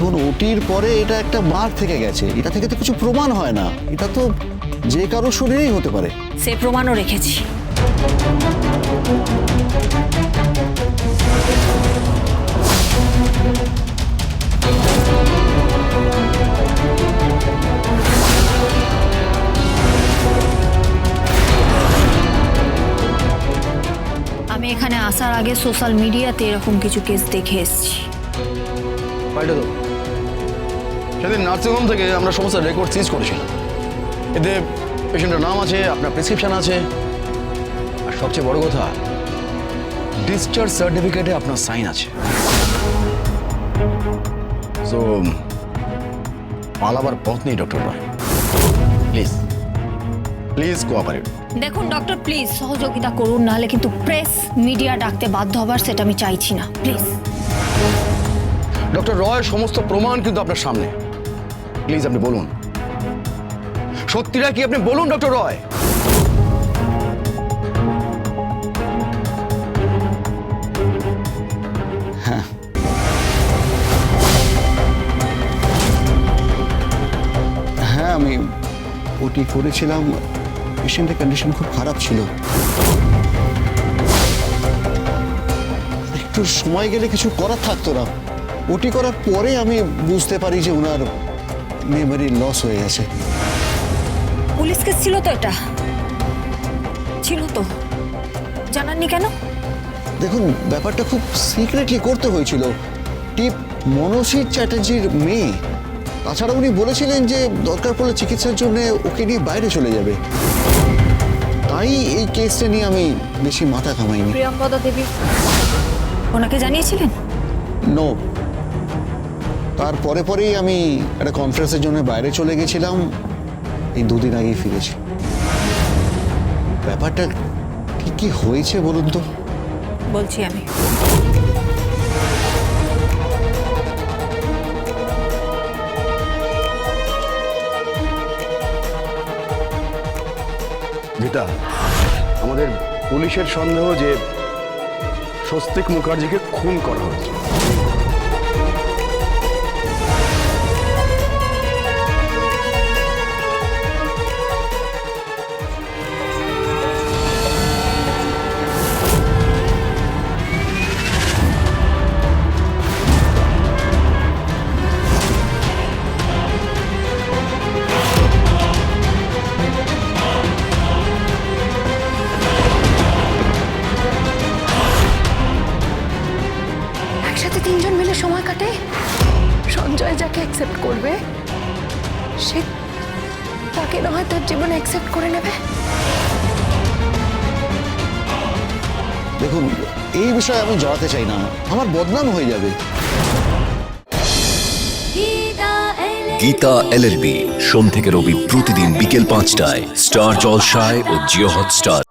দেখুন ওটির পরে এটা একটা মার থেকে গেছে। এটা থেকে তো কিছু প্রমাণ হয় না। এটা তো যে কারও শরীরেই হতে পারে। সে প্রমাণও রেখেছি। আমি এখানে আসার আগে সোশ্যাল মিডিয়াতে এরকম কিছু কেস দেখে এসেছি। পাল্টে দেবো সেদিন নার্সিংহোম থেকে আমরা সমস্ত রেকর্ড সিজ করেছিলাম। এতে পেশেন্টের নাম আছে আপনার প্রেসক্রিপশন আছে। আর সবচেয়ে বড় কথা ডিসচার্জ সার্টিফিকেটে আপনার সাইন আছে। সো পালাবার পথ নেই doctor Roy please please cooperate দেখুন ডক্টর প্লিজ সহযোগিতা করুন নাহলে কিন্তু প্রেস মিডিয়া ডাকতে বাধ্য হবার সেটা আমি চাইছি না। প্লিজ ডক্টর রয়ের সমস্ত প্রমাণ কিন্তু আপনার সামনে। প্লিজ আপনি বলুন। সত্যিটা কি আপনি বলুন, ডক্টর রয়? হ্যাঁ। আমি ওটি করেছিলাম। পেশেন্টের কন্ডিশন খুব খারাপ ছিল। একটু সময় গেলে কিছু করার থাকতো না। ওটি করার পরে আমি বুঝতে পারি যে ওনার মেমোরি লস হয়ে গেছে। পুলিশ কেস ছিল তো এটা? ছিল তো। জানাননি কেন? দেখুন ব্যাপারটা খুব সিক্রেটলি করতে হয়েছিল। টিপ মনসী চ্যাটার্জির মেয়ে। তাছাড়া উনি বলেছিলেন যে দরকার পড়লে চিকিৎসার জন্য ওকে নিয়ে বাইরে চলে যাবে। তাই এই কেসটা নিয়ে আমি বেশি মাথা কামাইনি প্রিয়ঙ্কদা দেবী ওনাকে জানিয়েছিলেন? নো তারপরে পরেই আমি একটা কনফারেন্সের জন্য বাইরে চলে গেছিলাম। এই দুদিন আগেই ফিরেছি। ব্যাপারটা কি কি হয়েছে বলুন তো? বলছি আমি। গীতা আমাদের পুলিশের সন্দেহ যে স্বস্তিক মুখার্জিকে খুন করা হয়েছে। সময় কাটে? সঞ্জয় যাকে অ্যাকসেপ্ট করবে সে তাকে না হয় তার জীবনে অ্যাকসেপ্ট করে নেবে? দেখুন এই বিষয়ে আমি জড়াতে চাই না। আমার বদনাম হয়ে যাবে। গীতা এলএলবি সোম থেকে রবি প্রতিদিন বিকেল পাঁচটায় স্টার জলসায় ও জিও হটস্টার।